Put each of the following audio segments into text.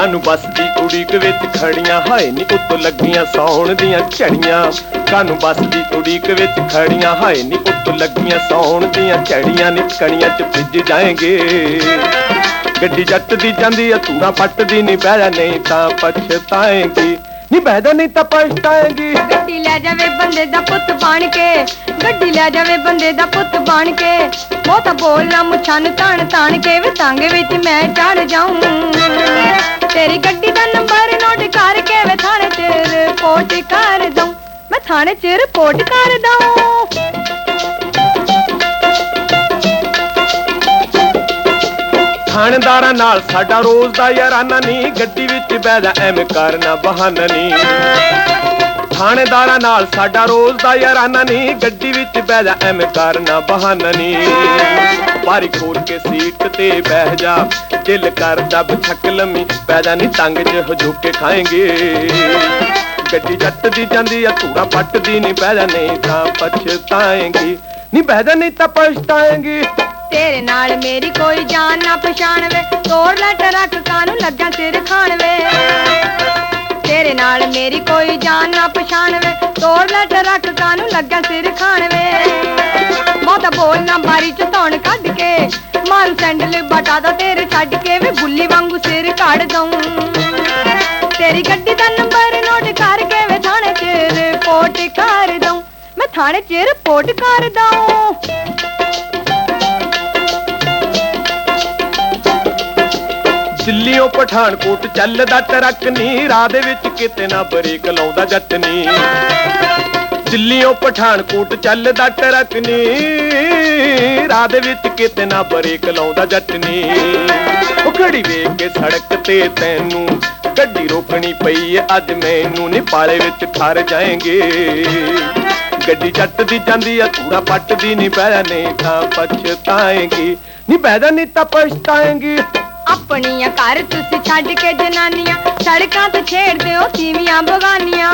ਉਡੀਕ ਵਿੱਚ ਖੜੀਆਂ, ਹਾਏ ਨੀ ਉੱਤੋਂ ਲੱਗੀਆਂ ਸੌਣ ਦੀਆਂ ਝੜੀਆਂ। ਕਾਨੂੰ ਬੱਸ ਦੀ ਉਡੀਕ ਵਿੱਚ ਖੜੀਆਂ, ਹਾਏ ਨੀ ਉੱਤੋਂ ਲੱਗੀਆਂ ਸੌਣ ਦੀਆਂ ਝੜੀਆਂ। ਨੀ ਕਣੀਆਂ ਚ ਭਿੱਜ ਜਾਏਂਗੇ। ਗੱਡੀ ਜੱਟ ਦੀ ਜਾਂਦੀ ਆ ਧੂਣਾ ਪੱਟਦੀ ਨਹੀਂ ਬਹਿ ਨਹੀਂ ਤਾਂ ਪਛਤਾਏਂਗੀ। ਨਹੀਂ ਬਹਿਦਾ ਨਹੀਂ ਤਾਂ ਪਛਤਾਏਂਗੀ। ਗੱਡੀ ਲੈ ਜਾਵੇ ਬੰਦੇ ਦਾ ਪੁੱਤ ਬਣ ਕੇ, ਗੱਡੀ ਲੈ ਜਾਵੇ ਬੰਦੇ ਦਾ ਪੁੱਤ ਬਣ ਕੇ। ਉਹ ਤਾਂ ਬੋਲਣਾ ਮੁੱਛਾਂ ਨੂੰ ਤਾਣ ਤਾਣ ਕੇ ਵੇ ਤੰਗ ਵਿੱਚ ਮੈਂ ਚੜ ਜਾਊਂ। ਤੇਰੀ ਗੱਡੀ ਦਾ ਨੰਬਰ ਨੋਟ ਕਰਕੇ ਵੇ ਥਾਣੇ 'ਚ ਰਿਪੋਰਟ ਕਰ ਦਊ। ਮੈਂ ਥਾਣੇ 'ਚ ਰਿਪੋਰਟ ਕਰ ਦਊਂ। ਥਾਣੇਦਾਰਾਂ ਨਾਲ ਸਾਡਾ ਰੋਜ਼ ਦਾ ਯਾਰਾਨਾ ਨਹੀਂ ਗੱਡੀ ਵਿੱਚ ਬਹਿ ਜਾ, ਐਵੇਂ ਕਰਨਾ ਬਹਾਨਾ ਨਹੀਂ ਥਾਣੇਦਾਰਾਂ ਨਾਲ ਸਾਡਾ ਰੋਜ਼ ਦਾ ਯਾਰਾਨਾ ਨਹੀਂ ਗੱਡੀ ਵਿੱਚ ਬਹਿ ਜਾ, ਐਵੇਂ ਕਰਨਾ ਬਹਾਨਾ ਨਹੀਂ ਬਾਰੀ ਖੋਲ ਕੇ ਸੀਟ ਤੇ ਬਹਿ ਜਾ, ਦਿਲ ਕਰਦਾ ਬਛਕ ਲੰਮੀ, ਬਹਿ ਜਾ ਨਹੀਂ ਤੰਗ ਚ ਹਜੂਕੇ ਖਾਏਂਗੇ। ਗੱਡੀ ਜੱਟ ਦੀ ਜਾਂਦੀ ਆ, ਧੂੜਾ ਪੱਟਦੀ ਨਹੀਂ ਬਹਿ ਜਾ ਨਹੀਂ ਤਾਂ ਪਛਤਾਏਂਗੀ। ਨਹੀਂ ਬਹਿ ਜਾ ਨਹੀਂ ਤਾਂ ਪਛਤਾਏਂਗੀ। ਤੇਰੇ ਨਾਲ ਮੇਰੀ ਕੋਈ ਜਾਨ ਨਾ ਪਛਾਣ ਵੇ ਤੋੜ ਲੈ ਟਰੱਕ ਕਾਨੂੰ ਲੱਗਾ ਸਿਰ ਖਾਣ ਵੇ ਤੇਰੇ ਨਾਲ ਮੇਰੀ ਕੋਈ ਜਾਨ ਨਾ ਪਛਾਣ ਵੇ ਤੋੜ ਲੈ ਟਰੱਕ ਕਾਨੂੰ ਲੱਗਾ ਸਿਰ ਖਾਣ ਵੇ ਬਹੁਤਾ ਬੋਲਣਾ ਬਾਰੀ ਚ ਧੌਣ ਕੱਢ ਕੇ। ਮਾਰੂ ਸੈਂਡਲ ਬਟਾ ਦਾ ਤੇਰੇ ਛੱਡ ਕੇ ਵੇ ਗੁੱਲੀ ਵਾਂਗੂ ਸਿਰ ਕੱਢ ਦਊਂ। ਤੇਰੀ ਗੱਡੀ ਦਾ ਨੰਬਰ ਨੋਟ ਕਰਕੇ ਵੇ ਥਾਣੇ 'ਚ ਰਿਪੋਰਟ ਕਰ ਦਊਂ। ਮੈਂ ਥਾਣੇ 'ਚ ਰਿਪੋਰਟ ਕਰ ਦਊਂ। ਦਿੱਲੀੋਂ ਪਠਾਨਕੋਟ ਚੱਲਦਾ ਟਰੱਕ ਨੀ, ਰਾਹ ਦੇ ਵਿੱਚ ਕਿਤੇ ਨਾ ਬ੍ਰੇਕ ਲਾਉਂਦਾ ਜੱਟ ਨੀ। ਦਿੱਲੀੋਂ ਪਠਾਨਕੋਟ ਚੱਲਦਾ ਟਰੱਕ ਨੀ, ਰਾਹ ਦੇ ਵਿੱਚ ਕਿਤੇ ਨਾ ਬ੍ਰੇਕ ਲਾਉਂਦਾ ਜੱਟ ਨੀ। ਉਹ ਖੜੀ ਵੇਖ ਕੇ ਸੜਕ ਤੇ ਤੈਨੂੰ ਗੱਡੀ ਰੋਕਣੀ ਪਈ ਏ, ਅੱਜ ਮੈਨੂੰ ਨੀ ਪਾਲੇ ਵਿੱਚ ਠਰ ਜਾਏਂਗੇ। ਗੱਡੀ ਜੱਟ ਦੀ ਜਾਂਦੀ ਆ ਧੂੜਾ ਪੱਟਦੀ ਨਹੀਂ ਬਹਿ ਨਹੀਂ ਤਾਂ ਪਛਤਾਏਂਗੀ। ਨਹੀਂ ਬਹਿਦਾ ਨਹੀਂ ਤਾਂ ਪਛਤਾਏਂਗੀ। ਆਪਣੀਆਂ ਘਰ ਤੁਸੀਂ ਛੱਡ ਕੇ ਜਨਾਨੀਆਂ, ਸੜਕਾਂ ਤੇ ਛੇੜਦੇ ਹੋ ਤੀਵੀਆਂ ਬਗਾਨੀਆਂ।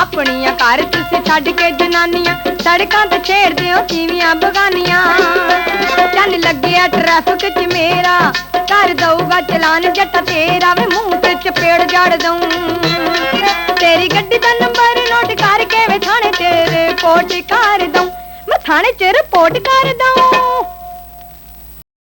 ਆਪਣੀਆਂ ਘਰ ਤੁਸੀਂ ਛੱਡ ਕੇ ਜਨਾਨੀਆਂ, ਸੜਕਾਂ ਤੇ ਛੇੜਦੇ ਹੋ ਤੀਵੀਆਂ ਬਗਾਨੀਆਂ। ਚੱਲ ਲੱਗਿਆ ਟ੍ਰੈਫਿਕ 'ਚ ਮੇਰਾ ਕਰ ਦਊਗਾ ਚਲਾਨ ਜੱਟ ਤੇਰਾ, ਵੇ ਮੂੰਹ ਤੇ ਚਪੇੜ ਜੜ ਦਊ। ਤੇਰੀ ਗੱਡੀ ਦਾ ਨੰਬਰ ਨੋਟ ਕਰਕੇ ਵੇ ਥਾਣੇ 'ਚ ਰਿਪੋਰਟ ਕਰ ਦਊ, ਮੈਂ ਥਾਣੇ 'ਚ ਰਿਪੋਰਟ ਕਰ ਦਊ।